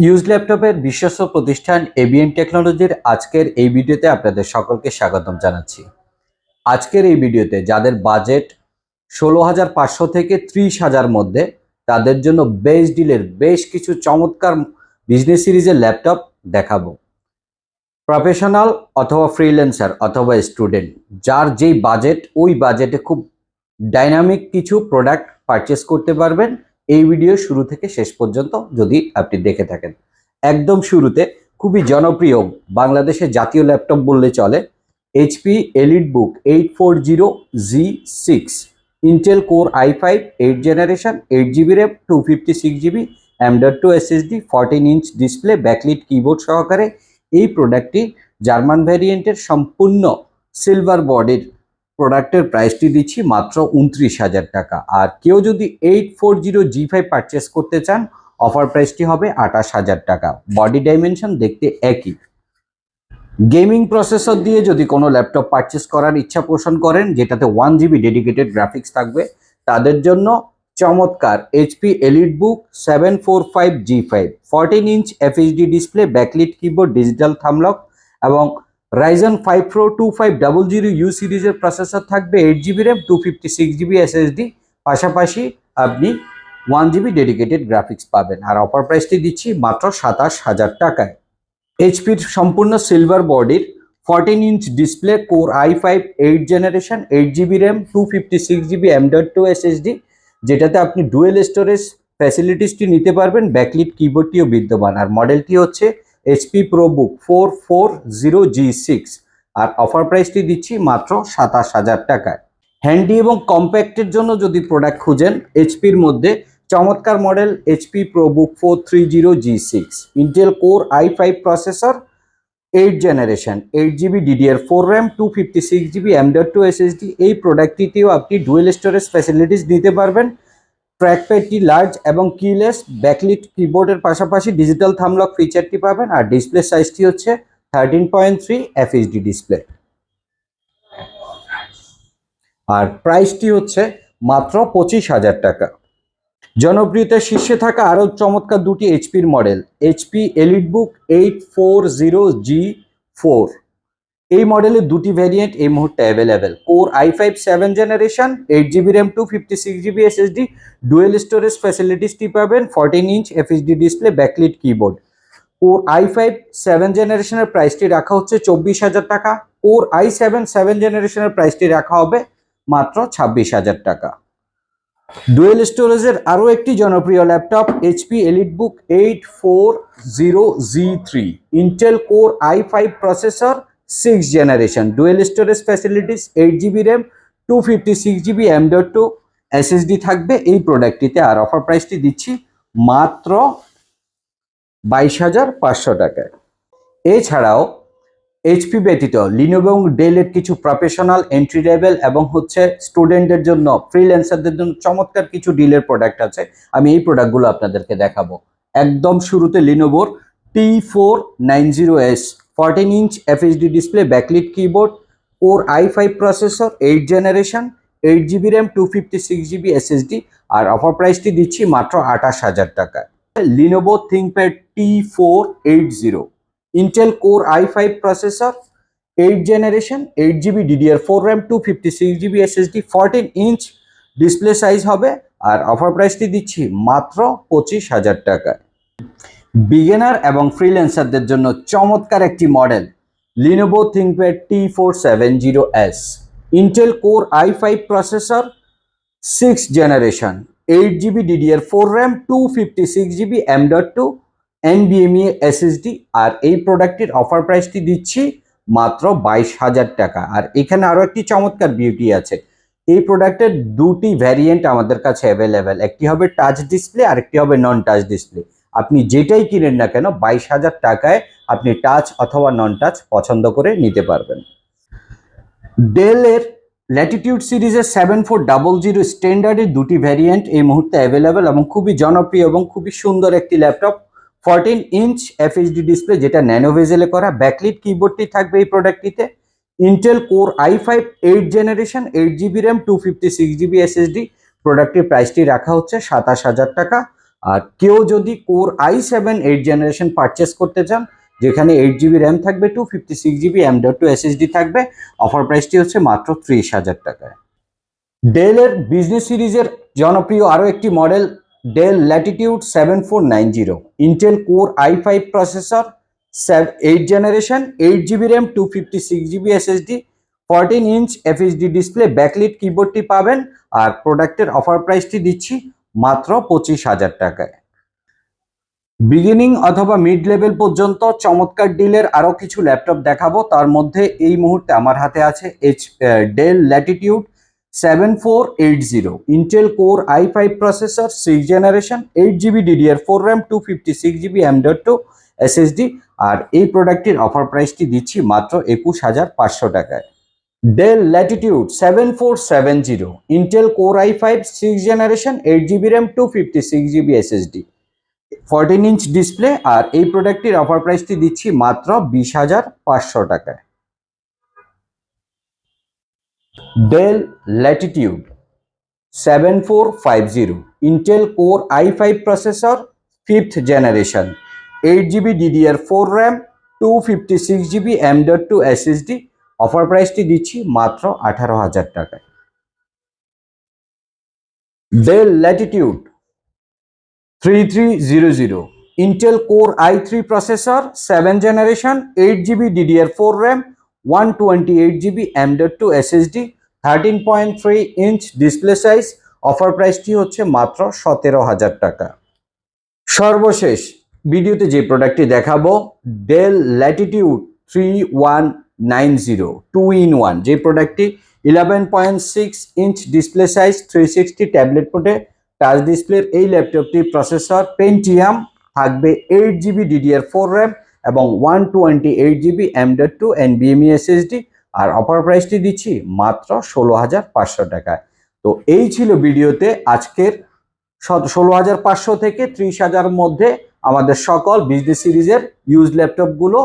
Use ল্যাপটপের বিশ্বস্ত প্রতিষ্ঠান এবিএন টেকনোলজির আজকের এই ভিডিওতে আপনাদের সকলকে স্বাগতম জানাচ্ছি। আজকের এই ভিডিওতে যাদের বাজেট ষোলো হাজার পাঁচশো থেকে ত্রিশ হাজার মধ্যে, তাদের জন্য বেশ ডিলের বেশ কিছু চমৎকার বিজনেস সিরিজের ল্যাপটপ দেখাবো। প্রফেশনাল অথবা ফ্রিল্যান্সার অথবা স্টুডেন্ট, যার যেই বাজেট, ওই বাজেটে খুব ডাইনামিক কিছু প্রোডাক্ট পারচেস করতে পারবেন। এই ভিডিও শুরু থেকে শেষ পর্যন্ত যদি আপনি দেখে থাকেন। একদম শুরুতে খুবই জনপ্রিয় বাংলাদেশের জাতীয় ল্যাপটপ বললে চলে HP EliteBook eight four zero G six Intel core i five eight generation eight GB RAM two fifty six GB অ্যামডার two SSD fourteen inch display backlit keyboard সহকারে। এই প্রোডাক্টটি জার্মান ভ্যারিয়েন্টের সম্পূর্ণ সিলভার বডির প্রোডাক্টের প্রাইসটি দিচ্ছি মাত্র উনত্রিশ হাজার টাকা। আর কেউ যদি eight four zero G five purchase করতে চান অফার প্রাইসটি হবে আঠাশ হাজার টাকা। বডি ডাইমেনশন দেখতে একই। গেমিং প্রসেসর দিয়ে যদি কোনো ল্যাপটপ পারচেস করার ইচ্ছা পোষণ করেন, যেটাতে ওয়ান জিবি ডেডিকেটেড গ্রাফিক্স থাকবে, তাদের জন্য চমৎকার HP EliteBook seven four five G five fourteen inch FHD display backlit keyboard digital থামলক এবং Ryzen five pro two five double zero U সিরিজের প্রসেসর থাকবে eight GB RAM two fifty six GB SSD পাশাপাশি আপনি one GB dedicated graphics পাবেন। আর offer প্রাইসটি দিচ্ছি মাত্র সাতাশ হাজার টাকায়। এইচপির সম্পূর্ণ সিলভার বডির fourteen inch display core i five eight generation eight GB RAM two fifty six GB M dot two SSD যেটাতে আপনি ডুয়েল স্টোরেজ ফ্যাসিলিটিসটি নিতে পারবেন ব্যাকলিট কিবোর্ডটিও বিদ্যমান। আর মডেলটি হচ্ছে HP ProBook four four zero G six আর অফার প্রাইসটি দিচ্ছি মাত্র সাতাশ হাজার টাকায়। হ্যান্ডি এবং কম্প্যাক্টের জন্য যদি প্রোডাক্ট খুঁজেন এইচপির মধ্যে চমৎকার model HP pro book four three zero G six Intel core I five processor eight generation eight GB DDR four RAM two fifty six GB M dot two SSD এই প্রোডাক্টটিতেও আপনি ডুয়েল স্টোরেজ ফ্যাসিলিটিস নিতে পারবেন। ট্র্যাকপ্যাডটি large এবং keyless backlit কিবোর্ডের পাশাপাশি digital থামলক ফিচারটি পাবেন আর ডিসপ্লে সাইজটি হচ্ছে thirteen point three FHD display আর প্রাইসটি হচ্ছে মাত্র পঁচিশ হাজার টাকা। জনপ্রিয়তার শীর্ষে থাকা আরও চমৎকার দুটি এইচপির model HP EliteBook eight four zero G four এই মডেলের দুটি ভ্যারিয়েন্ট এই মুহূর্তে available core i five seven generation eight GB RAM two fifty six GB SSD dual storage ফ্যাসিলিটিসটি পাবেন fourteen inch FSD display backlit keyboard core i five seven জেনারেশনের প্রাইসটি রাখা হচ্ছে চব্বিশ হাজার টাকা। কোর আই সেভেন সেভেন জেনারেশনের প্রাইসটি রাখা হবে মাত্র ছাব্বিশ হাজার টাকা। ডুয়েল স্টোরেজের আরও একটি জনপ্রিয় laptop HP EliteBook eight four zero G three Intel core i five processor six generation dual storage facilities eight GB RAM two fifty six GB M dot two SSD থাকবে। এই প্রোডাক্টটিতে আর অফার প্রাইসটি দিচ্ছি মাত্র বাইশ হাজার পাঁচশো টাকায়। এছাড়াও এইচপি ব্যতীত লিনোভো এবং ডেলের কিছু প্রফেশনাল এন্ট্রি লেভেল এবং হচ্ছে স্টুডেন্টদের জন্য ফ্রিল্যান্সারদের জন্য চমৎকার কিছু ডিলের প্রোডাক্ট আছে। আমি এই প্রোডাক্টগুলো আপনাদেরকে দেখাবো। একদম শুরুতে লিনোভোর T four nine zero S fourteen inch FHD display backlit keyboard or i five processor eight generation eight GB RAM two fifty six GB SSD R offer প্রাইসটি দিচ্ছি মাত্র আঠাশ হাজার টাকায়। Lenovo ThinkPad T four eight zero Intel core i five processor eight generation eight GB DDR four RAM two fifty six GB SSD fourteen inch display size হবে আর offer প্রাইসটি দিচ্ছি মাত্র পঁচিশ হাজার টাকায়। বিগিনার এবং ফ্রিল্যান্সারদের জন্য চমৎকার একটি model Lenovo ThinkPad T four seven zero S Intel core i five processor six generation eight GB DDR four RAM two fifty six GB M dot two এনবিএমই SSD আর এই প্রোডাক্টটির অফার প্রাইসটি দিচ্ছি মাত্র বাইশ হাজার টাকা। আর এখানে আরও একটি চমৎকার বিউটি আছে, এই প্রোডাক্টের দুটি ভ্যারিয়েন্ট আমাদের কাছে অ্যাভেলেবেল একটি হবে টাচ ডিসপ্লে আর একটি হবে নন টাচ ডিসপ্লে আপনি যেটাই কিনেন না কেন বাইশ হাজার টাকায় আপনি টাচ অথবা নন টাচ পছন্দ করে নিতে পারবেন। ডেলের ল্যাটিটিউড সিরিজের সেভেন ফোর ডাবল জিরো স্ট্যান্ডার্ডের দুটি ভ্যারিয়েন্ট এই মুহূর্তে অ্যাভেলেবেল এবং খুবই জনপ্রিয় এবং খুবই সুন্দর একটি laptop fourteen inch FHD display যেটা ন্যানো ভেজেলে করা ব্যাকলিট কিবোর্ডটি থাকবে এই প্রোডাক্টটিতে Intel core i five eight generation eight GB RAM two fifty six GB SSD প্রোডাক্টটির প্রাইসটি রাখা হচ্ছে সাতাশ হাজার টাকা। আর কেউ যদি core i seven eight generation purchase করতে চান, যেখানে এইট জিবি র্যাম থাকবে two fifty six GB M dot two SSD থাকবে অফার প্রাইসটি হচ্ছে মাত্র ত্রিশ হাজার টাকায়। ডেলের বিজনেস সিরিজের জনপ্রিয় আরও একটি model Dell Latitude seven four nine zero Intel core i five processor eight generation eight GB RAM two fifty six GB SSD fourteen inch FHD display backlit কিবোর্ডটি পাবেন, আর প্রোডাক্টের অফার প্রাইসটি দিচ্ছি মাত্র পঁচিশ হাজার টাকায়। বিগিনিং অথবা মিড লেভেল পর্যন্ত চমৎকার ডিলের আরও কিছু ল্যাপটপ দেখাবো। তার মধ্যে এই মুহূর্তে আমার হাতে আছে H Dell Latitude seven four eight zero Intel core i five processor six generation eight GB DDR four RAM two fifty six GB M dot two SSD আর এই প্রোডাক্টটির অফার প্রাইসটি দিচ্ছি মাত্র একুশ হাজার পাঁচশো টাকায়। Dell Latitude seven four seven zero Intel core i five six generation eight GB RAM two fifty six GB SSD fourteen inch display আর এই প্রোডাক্টটির অফার প্রাইসটি দিচ্ছি মাত্র বিশ হাজার পাঁচশো টাকায়। Dell Latitude seven four five zero Intel core i five processor fifth generation eight GB DDR four RAM two fifty six GB M dot two SSD offer প্রাইসটি দিচ্ছি মাত্র আঠারো হাজার টাকায়। Dell Latitude three three zero zero Intel core i three processor seven generation eight GB DDR four RAM one twenty eight GB dot two SSD thirteen point three inch display size offer প্রাইসটি হচ্ছে মাত্র সতেরো হাজার টাকা। সর্বশেষ ভিডিওতে যে প্রোডাক্টটি দেখাবো Dell Latitude three one nine zero two in one যে প্রোডাক্টটি eleven point six inch display size three sixty tablet পোটে টাচ ডিসপ্লের এই ল্যাপটপটির প্রসেসর পেন্টিয়াম থাকবে eight GB DDR four RAM এবং one twenty eight GB M dot two এনবিএমই SSD আর offer প্রাইসটি দিচ্ছি মাত্র ষোলো হাজার পাঁচশো টাকায়। তো এই ছিল ভিডিওতে আজকের ষোলো হাজার পাঁচশো থেকে ত্রিশ হাজার মধ্যে আমাদের সকল বিজনেস সিরিজের ইউজ ল্যাপটপগুলো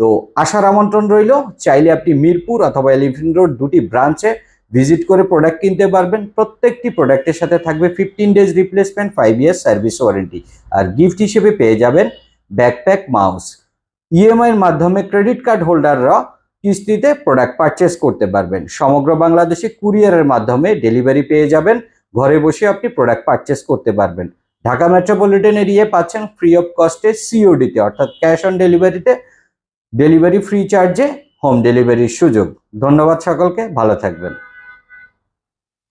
তো আসার আমন্ত্রণ রইল, চাইলে আপনি মিরপুর অথবা এলিফেন্ট রোড দুটি ব্রাঞ্চে ভিজিট করে প্রোডাক্ট কিনতে পারবেন। প্রত্যেকটি প্রোডাক্টের সাথে থাকবে fifteen days replacement five years service warranty আর গিফট হিসেবে পেয়ে যাবেন ব্যাকপ্যাক মাউস ইএমআই এর মাধ্যমে ক্রেডিট কার্ড হোল্ডাররা কিস্তিতে প্রোডাক্ট পারচেস করতে পারবেন। সমগ্র বাংলাদেশে কুরিয়ারের মাধ্যমে ডেলিভারি পেয়ে যাবেন। ঘরে বসে আপনি প্রোডাক্ট পারচেস করতে পারবেন। ঢাকা মেট্রোপলিটন এরিয়ায় পাচ্ছেন ফ্রি অফ কস্টে সিওডিতে অর্থাৎ ক্যাশ অন ডেলিভারিতে ডেলিভারি ফ্রি চার্জে হোম ডেলিভারির সুযোগ। ধন্যবাদ সকলকে ভালো থাকবেন।